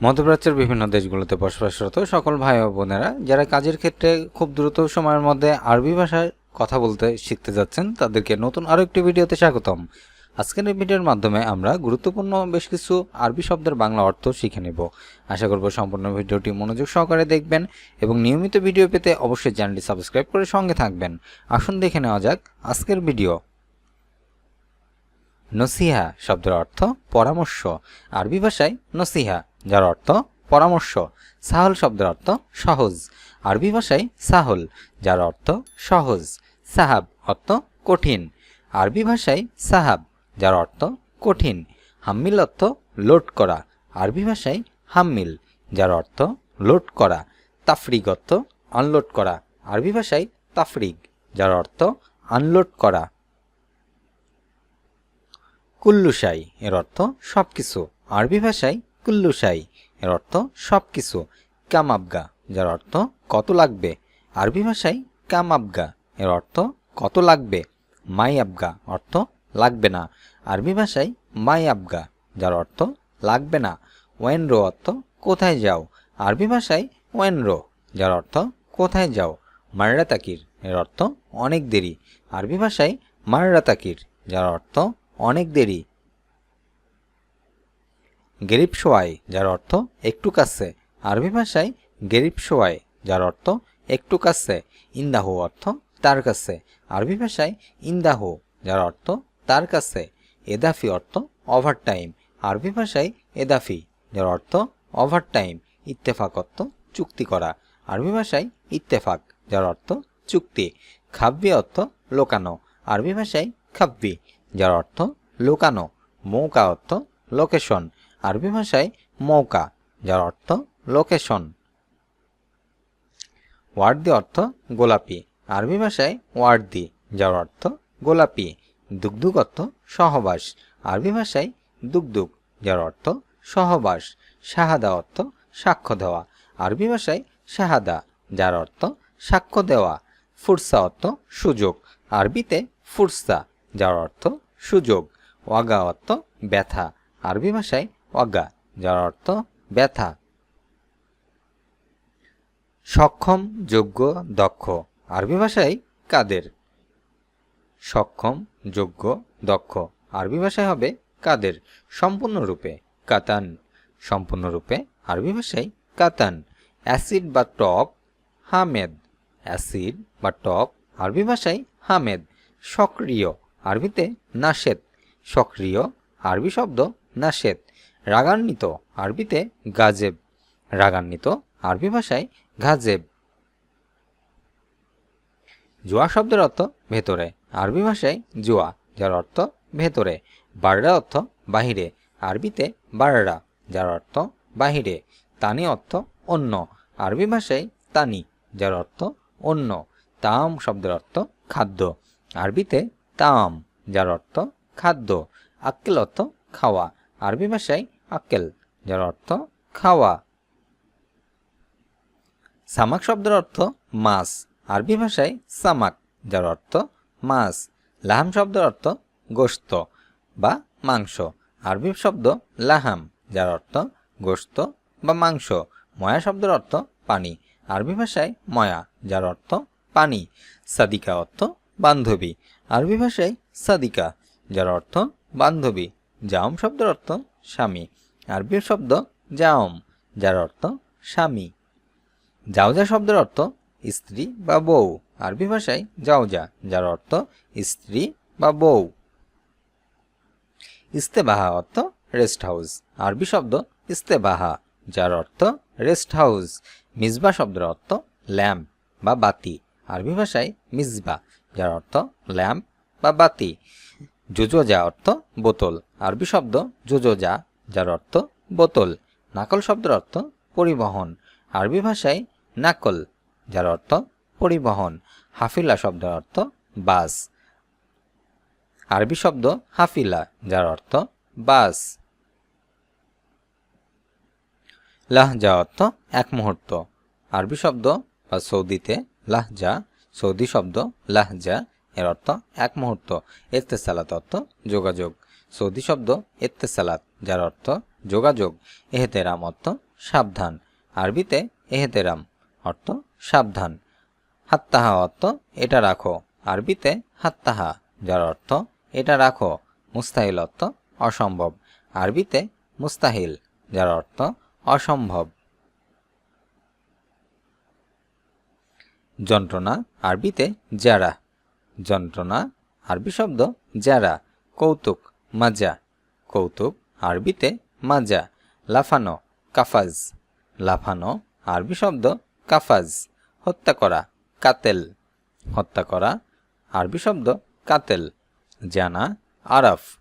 মধ্যপ্রাচ্যের বিভিন্ন দেশগুলোতে বসবাসরত সকল ভাই ও বোনেরা যারা কাজের ক্ষেত্রে খুব দ্রুত সময়ের মধ্যে আরবি ভাষায় কথা বলতে শিখতে যাচ্ছেন, তাদেরকে নতুন আরও একটি ভিডিওতে স্বাগতম। আজকের এই ভিডিওর মাধ্যমে আমরা গুরুত্বপূর্ণ বেশ কিছু আরবি শব্দের বাংলা অর্থ শিখে নেব। আশা করব সম্পূর্ণ ভিডিওটি মনোযোগ সহকারে দেখবেন এবং নিয়মিত ভিডিও পেতে অবশ্যই চ্যানেলটি সাবস্ক্রাইব করে সঙ্গে থাকবেন। আসুন দেখে নেওয়া যাক আজকের ভিডিও। নসিহা শব্দের অর্থ পরামর্শ। আরবি ভাষায় নসিহা। যার অর্থ পরামর্শ। সাহল শব্দের অর্থ সহজ। আরবি ভাষায় সাহল, যার অর্থ সহজ। সাহাব অর্থ কঠিন। আরবি ভাষায় সাহাব, যার অর্থ কঠিন। হাম্মিল অর্থ লোড করা। আরবি ভাষায় হাম্মিল, যার অর্থ লোড করা। তাফরিগ অর্থ আনলোড করা। আরবি ভাষায় তাফরিগ, যার অর্থ আনলোড করা। কুল্লুসাই এর অর্থ সব কিছু আরবি ভাষায় কুল্লুসাই এর অর্থ সব কিছু কামাবগা, যার অর্থ কত লাগবে। আরবি ভাষায় কামাবগা, এর অর্থ কত লাগবে। মাই আবগা অর্থ লাগবে না। আরবি ভাষায় মাই আবগা যার অর্থ লাগবে না। ওয়েনরো, অর্থ কোথায় যাও। আরবি ভাষায় ওয়েনরো, যার অর্থ কোথায় যাও। মাররা তাকির এর অর্থ অনেক দেরি। আরবি ভাষায় মাররা তাকির যার অর্থ অনেক দেরি। গেরিব সোয়াই, যার অর্থ একটু কাছে। আরবি ভাষায় গেরিব সোয়াই, যার অর্থ একটু কাছে। ইন্দাহু অর্থ তার কাছে। আরবি ভাষায় ইন্দাহু, যার অর্থ তার কাছে। এদাফি অর্থ ওভার টাইম আরবি ভাষায় এদাফি, যার অর্থ ওভার টাইম ইত্তেফাক অর্থ চুক্তি করা। আরবি ভাষায় ইত্তেফাক, যার অর্থ চুক্তি। খাব্বি অর্থ লোকানো। আরবি ভাষায় খাব্বি, যার অর্থ লোকানো। মৌকা অর্থ লোকেশন। আরবি ভাষায় মৌকা, যার অর্থ লোকেশন ওয়ার্দি অর্থ গোলাপি। আরবি ভাষায় ওয়ার্দি, যার অর্থ গোলাপি। দুগদুগ অর্থ সহবাস। আরবি ভাষায় দুগদুগ, যার অর্থ সহবাস। শাহাদা অর্থ সাক্ষ্য দেওয়া। আরবি ভাষায় শাহাদা, যার অর্থ সাক্ষ্য দেওয়া। ফুরসা অর্থ সুযোগ। আরবিতে ফুরসা, যার অর্থ সুযোগ। ওয়াগা অর্থ ব্যথা। আরবি ভাষায় ওয়াগা যার অর্থ ব্যথা। সক্ষম, যোগ্য, দক্ষ। আরবি ভাষায় কাদের? সক্ষম, যোগ্য, দক্ষ। আরবি ভাষায় হবে কাদের? সম্পূর্ণরূপে কাতান। সম্পূর্ণরূপে আরবি ভাষায় কাতান। অ্যাসিড বা টক, হামেদ। অ্যাসিড বা টক, আরবি ভাষায় হামেদ। সক্রিয়, আরবিতে নাশেদ সক্রিয়, আরবি শব্দ নাশেদ রাগান্বিত আরবিতে গাজেব। রাগান্বিত আরবি ভাষায় গাজেব। জুয়া শব্দের অর্থ ভেতরে। আরবি ভাষায় জুয়া, যার অর্থ ভেতরে। বাররা অর্থ বাহিরে। আরবিতে বাররা, যার অর্থ বাহিরে। তানি অর্থ অন্য। আরবি ভাষায় তানি, যার অর্থ অন্য। তাম শব্দের অর্থ খাদ্য। আরবিতে তাম, যার অর্থ খাদ্য। আক্কেল অর্থ খাওয়া। আরবি ভাষায় আক্কেল যার অর্থ খাওয়া। সামাক শব্দের অর্থ মাছ। আরবি ভাষায় সামাক, যার অর্থ মাছ। লাহাম শব্দের অর্থ গোস্ত বা মাংস। আরবি শব্দ লাহাম, যার অর্থ গোস্ত বা মাংস। ময়া শব্দের অর্থ পানি। আরবি ভাষায় ময়া, যার অর্থ পানি। সাদিকা অর্থ বান্ধবী। আরবি ভাষায় সাদিকা, যার অর্থ বান্ধবী। জাম শব্দের অর্থ স্বামী। আরবি শব্দ জাওম যার অর্থ স্বামী। জাওজা শব্দের অর্থ স্ত্রী বা বউ। আরবি ভাষায় জাওজা যার অর্থ স্ত্রী বা বউ। ইস্তেবাহা অর্থ রেস্ট হাউস। আরবি শব্দ ইস্তেবাহা, যার অর্থ রেস্ট হাউস। মিসবা শব্দের অর্থ ল্যাম্প বা বাতি। আরবি ভাষায় মিসবা, যার অর্থ ল্যাম্প বা বাতি। জোজোজা অর্থ বোতল। আরবি শব্দ জোজোজা যার অর্থ বোতল। নাকল শব্দের অর্থ পরিবহন। আরবি ভাষায় নাকল, যার অর্থ পরিবহন। হাফিলা শব্দের অর্থ বাস। আরবি শব্দ হাফিলা, যার অর্থ বাস। লাহজা অর্থ এক মুহূর্ত। আরবি শব্দ বা সৌদিতে লাহজা সৌদি শব্দ লাহজা এর অর্থ এক মুহূর্ত এত্তেসালাত অর্থ যোগাযোগ। সৌদি শব্দ এত্তেসালাত যার অর্থ যোগাযোগ। এহেতেরাম অর্থ সাবধান। আরবিতে এহেতেরাম অর্থ সাবধান। হাত্তাহা অর্থ এটা রাখো। আরবিতে হাত্তাহা, যার অর্থ এটা রাখো। মুস্তাহিল অর্থ অসম্ভব। আরবিতে মুস্তাহিল, যার অর্থ অসম্ভব। যন্ত্রণা, আরবিতে যারা যন্ত্রণা, আরবি শব্দ যারা, কৌতুক, মাজা। কৌতুক, আরবিতে মাজা, লাফানো, কাফাজ। লাফানো, আরবি শব্দ কাফাজ। হত্যা করা, কাতেল। হত্যা করা, আরবি শব্দ কাতেল। জানা, আরফ।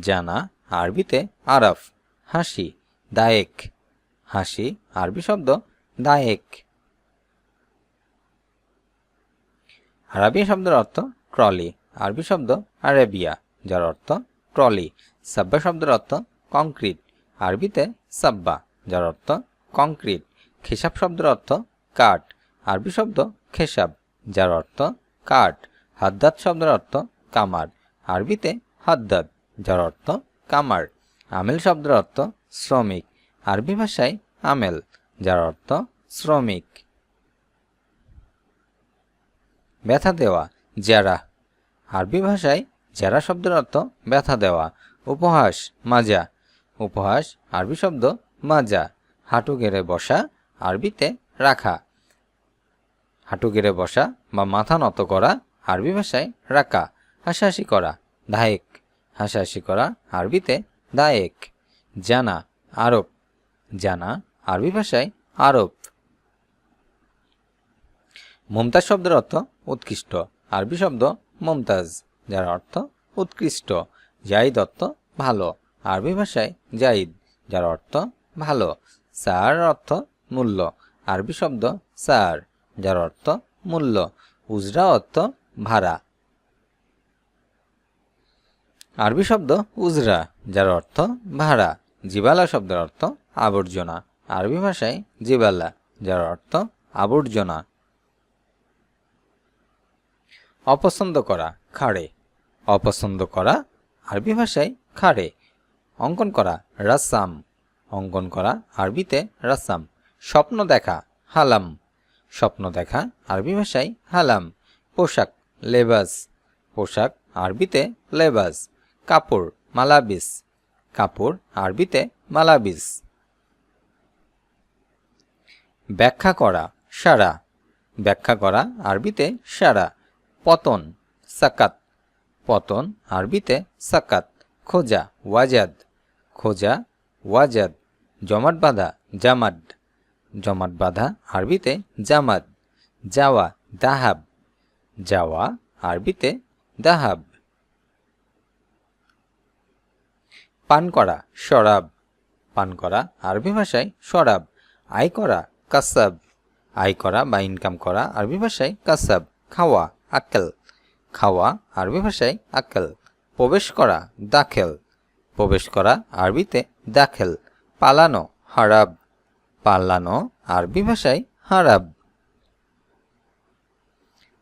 জানা, আরবিতে আরফ। হাসি, দায়েক। হাসি, আরবি শব্দ দায়েক। আরবি শব্দের অর্থ ট্রলি, আরবি শব্দ আরেবিয়া, যার অর্থ ট্রলি। সাব্বা শব্দের অর্থ কংক্রিট, আরবিতে সাব্বা, যার অর্থ কংক্রিট। খেসাব শব্দের অর্থ কাঠ, আরবি শব্দ খেসাব, যার অর্থ কাঠ। হাদ্দাদ শব্দের অর্থ কামার, আরবিতে হাদ্দাদ, যার অর্থ কামার। আমেল শব্দের অর্থ শ্রমিক, আরবি ভাষায় আমেল, যার অর্থ শ্রমিক। ব্যথা দেওয়া জেরা আরবি ভাষায় জেরা শব্দের অর্থ ব্যথা দেওয়া, উপহাস, মাজা। উপহাস, আরবি শব্দ মাজা। হাঁটু গেড়ে বসা, আরবিতে রাখা। হাঁটু গেড়ে বসা বা মাথা নত করা, আরবি ভাষায় রাখা, হাসাহাসি করা, দায়েক। হাসাহাসি করা, আরবিতে দায়েক। জানা, আরব। জানা, আরবি ভাষায় আরব। মমতাজ শব্দের অর্থ উৎকৃষ্ট। আরবি শব্দ মমতাজ, যার অর্থ উৎকৃষ্ট, জাইদ অর্থ ভালো। আরবি ভাষায় জাইদ, যার অর্থ ভালো। সার অর্থ মূল্য। আরবি শব্দ সার, যার অর্থ মূল্য। উজরা অর্থ ভাড়া। আরবি শব্দ উজরা, যার অর্থ ভাড়া। জিবালা শব্দের অর্থ আবর্জনা। আরবি ভাষায় জিবালা, যার অর্থ আবর্জনা। অপছন্দ করা, খাড়ে। অপছন্দ করা, আরবি ভাষায় খাড়ে। অঙ্কন করা, রাসাম। অঙ্কন করা, আরবিতে রাসাম। স্বপ্ন দেখা, হালাম। স্বপ্ন দেখা, আরবি ভাষায় হালাম। পোশাক, লেবাস। পোশাক, আরবিতে লেবাস। কাপড়, মালাবিস। কাপড়, আরবিতে মালাবিস। ব্যাখ্যা করা, সারা। ব্যাখ্যা করা, আরবিতে সারা। পতন, সাকাত। পতন, আরবিতে সাকাত, খোঁজা, ওয়াজাদ। খোঁজা, ওয়াজাদ। জমাট বাঁধা জামাদ জমাট বাঁধা, আরবিতে জামাদ যাওয়া, দাহাব। যাওয়া, আরবিতে দাহাব। পান করা শরাব পান করা, আরবি ভাষায় শরাব আয় করা, কাসাব। আয় করা বা ইনকাম করা, আরবি ভাষায় কাসাব। খাওয়া আক্কেল। খাওয়া আরবি ভাষায় আক্কেল। প্রবেশ করা দাখেল। প্রবেশ করা আরবিতে দাখেল। পালানো হারাব। পালানো আরবি ভাষায় হারাব।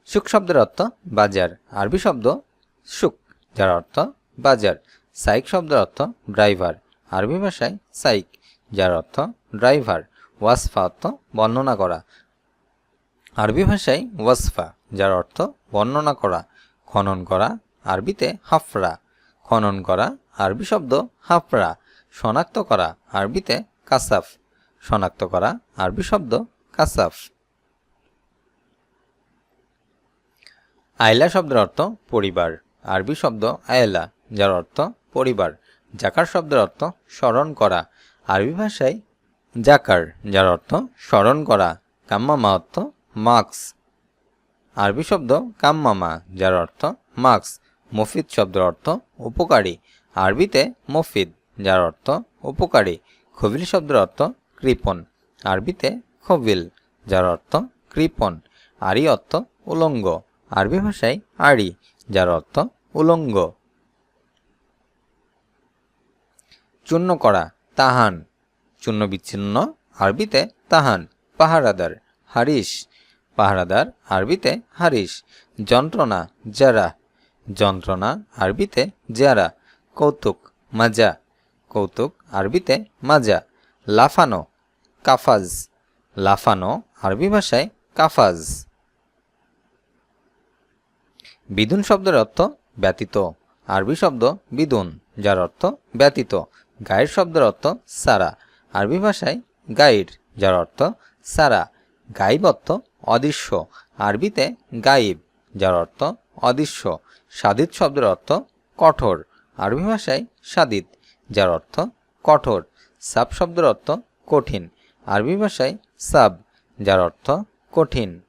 সুখ শব্দের অর্থ বাজার। আরবি শব্দ সুখ, যার অর্থ বাজার। সাইক শব্দের অর্থ ড্রাইভার। আরবি ভাষায় সাইক, যার অর্থ ড্রাইভার। ওয়াসফা অর্থ বর্ণনা করা। আরবি ভাষায় ওয়াসফা। যার অর্থ বর্ণনা করা, খনন করা, আরবিতে হাফরা। খনন করা, আরবি শব্দ হাফরা। শনাক্ত করা, আরবিতে কাসাফ। শনাক্ত করা, আরবি শব্দ কাসাফ। আয়লা শব্দের অর্থ পরিবার। আরবি শব্দ আয়লা যার অর্থ পরিবার। জাকার শব্দের অর্থ স্মরণ করা। আরবি ভাষায় জাকার, যার অর্থ স্মরণ করা। কাম্মা মা অর্থ মার্কস আরবি শব্দ কাম্মামা, যার অর্থ মাক্স মফিদ শব্দের অর্থ উপকারী। আরবিতে মফিদ, যার অর্থ উপকারী। খবিল শব্দের অর্থ কৃপন আরবিতে খবিল, যার অর্থ কৃপন আরি অর্থ উলঙ্গ। আরবি ভাষায় আড়ি যার অর্থ উলঙ্গ। চূর্ণ করা, তাহান। চূর্ণ বিচ্ছিন্ন, আরবিতে তাহান, পাহারাদার হারিস পাহারাদার আরবিতে হারিস যন্ত্রণা যারা যন্ত্রণা আরবিতে যারা কৌতুক, মাজা। কৌতুক আরবিতে মাজা, লাফানো, কাফাজ। লাফানো আরবি ভাষায় কাফাজ। বিদুন শব্দের অর্থ ব্যতীত, আরবি শব্দ বিদুন, যার অর্থ ব্যতীত। গায়ের শব্দের অর্থ সারা, আরবি ভাষায় গাইড যার অর্থ সারা। গাইব অর্থ অদৃশ্য। আরবিতে গাইব, যার অর্থ অদৃশ্য। সাদিত শব্দের অর্থ কঠোর। আরবি ভাষায় সাদিত যার অর্থ কঠোর। সাব শব্দের অর্থ কঠিন। আরবি ভাষায় সাব, যার অর্থ কঠিন।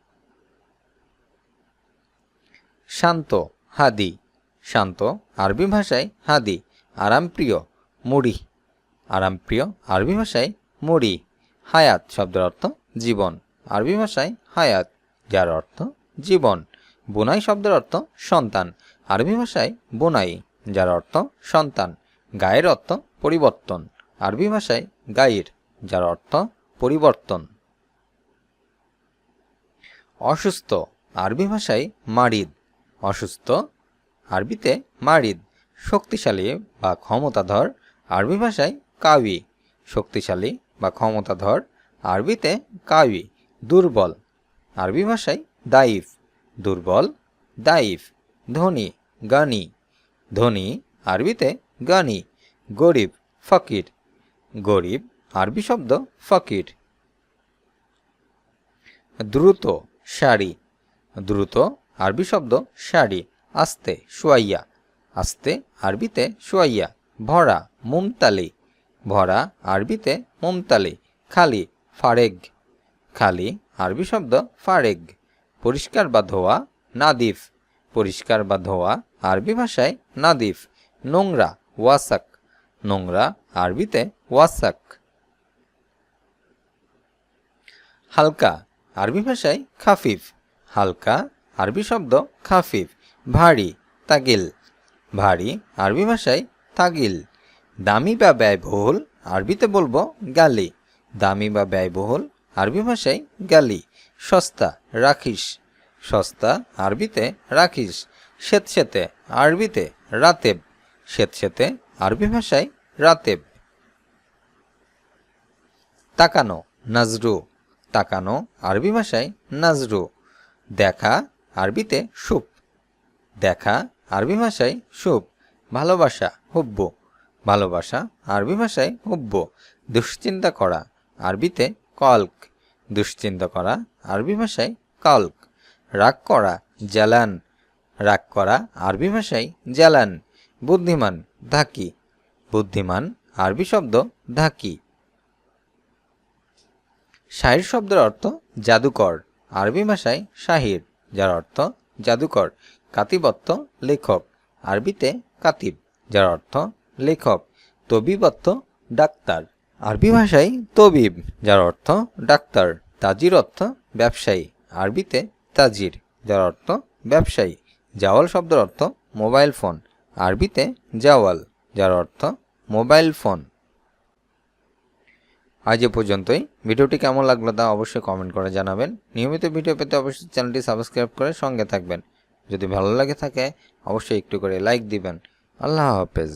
শান্ত, হাদি। শান্ত, আরবি ভাষায় হাদি। আরামপ্রিয় মুড়ি। আরামপ্রিয় আরবি ভাষায় মুড়ি। হায়াত শব্দের অর্থ জীবন। আরবি ভাষায় হায়াত, যার অর্থ জীবন। বোনাই শব্দের অর্থ সন্তান। আরবি ভাষায় বোনাই, যার অর্থ সন্তান। গায়ের অর্থ পরিবর্তন। আরবি ভাষায় গায়ের যার অর্থ পরিবর্তন। অসুস্থ। আরবি ভাষায় মারিদ। অসুস্থ, আরবিতে মারিদ। শক্তিশালী বা ক্ষমতাধর। আরবি ভাষায় কাউি শক্তিশালী বা ক্ষমতাধর। আরবিতে কাউি দুর্বল। আরবি ভাষায় দাইফ দুর্বল দাইফ ধনী, গানি। ধনী আরবিতে গানি, গরিব, ফকির। গরিব আরবি শব্দ ফকির। দ্রুত শাড়ি দ্রুত আরবি শব্দ শাড়ি আস্তে শুয়াইয়া আস্তে আরবিতে শুয়াইয়া ভরা, মুমতালি। ভরা আরবিতে মুমতালি, খালি, ফারেগ। খালি আরবি শব্দ ফারেগ। পরিষ্কার বা ধোয়া, নাদিফ। পরিষ্কার বা ধোয়া আরবি ভাষায় নাদিফ। নোংরা, ওয়াসাক। নোংরা আরবিতে ওয়াসাক। হালকা আরবি ভাষায় খাফিফ। হালকা আরবি শব্দ খাফিফ। ভারী, তাগিল। ভারী আরবি ভাষায় তাগিল। দামি বা ব্যয়বহুল আরবিতে বলব গালি। দামি বা ব্যয়বহুল আরবি ভাষায় গালি, সস্তা, রাখিস। সস্তা, আরবিতে রাখিস। স্বেতসেতে আরবিতে রাতেব। স্বেতসেতে আরবি ভাষায় রাতেব। তাকানো, নাজরু। তাকানো, আরবি ভাষায় নাজরু। দেখা, আরবিতে সুপ। দেখা, আরবি ভাষায় সুপ। ভালোবাসা, হুব্ব। ভালোবাসা, আরবি ভাষায় হুব্ব। দুশ্চিন্তা করা, আরবিতে কল্ক। দুশ্চিন্তা করা, আরবি ভাষায় কল্ক, রাগ করা, জ্বালান, রাগ করা, আরবি ভাষায় জ্বালান, বুদ্ধিমান, ধাকি, বুদ্ধিমান, আরবি শব্দ ধাকি। শাহির শব্দের অর্থ জাদুকর, আরবি ভাষায় শাহির, যার অর্থ জাদুকর, কাতিবত্ত লেখক, আরবিতে কাতিব, যার অর্থ লেখক, তবিবত্ত ডাক্তার। আরবি ভাষায় তবিব, যার অর্থ ডাক্তার, তাজির অর্থ ব্যবসায়ী। আরবিতে তাজির, যার অর্থ ব্যবসায়ী। জাওয়াল শব্দের অর্থ মোবাইল ফোন। আরবিতে জাওয়াল, যার অর্থ মোবাইল ফোন। আজ এ পর্যন্তই। ভিডিওটি কেমন লাগল তা অবশ্যই কমেন্ট করে জানাবেন। নিয়মিত ভিডিও পেতে অবশ্যই চ্যানেলটি সাবস্ক্রাইব করে সঙ্গে থাকবেন। যদি ভালো লাগে থাকে, অবশ্যই একটু করে লাইক দিবেন। আল্লাহ হাফেজ।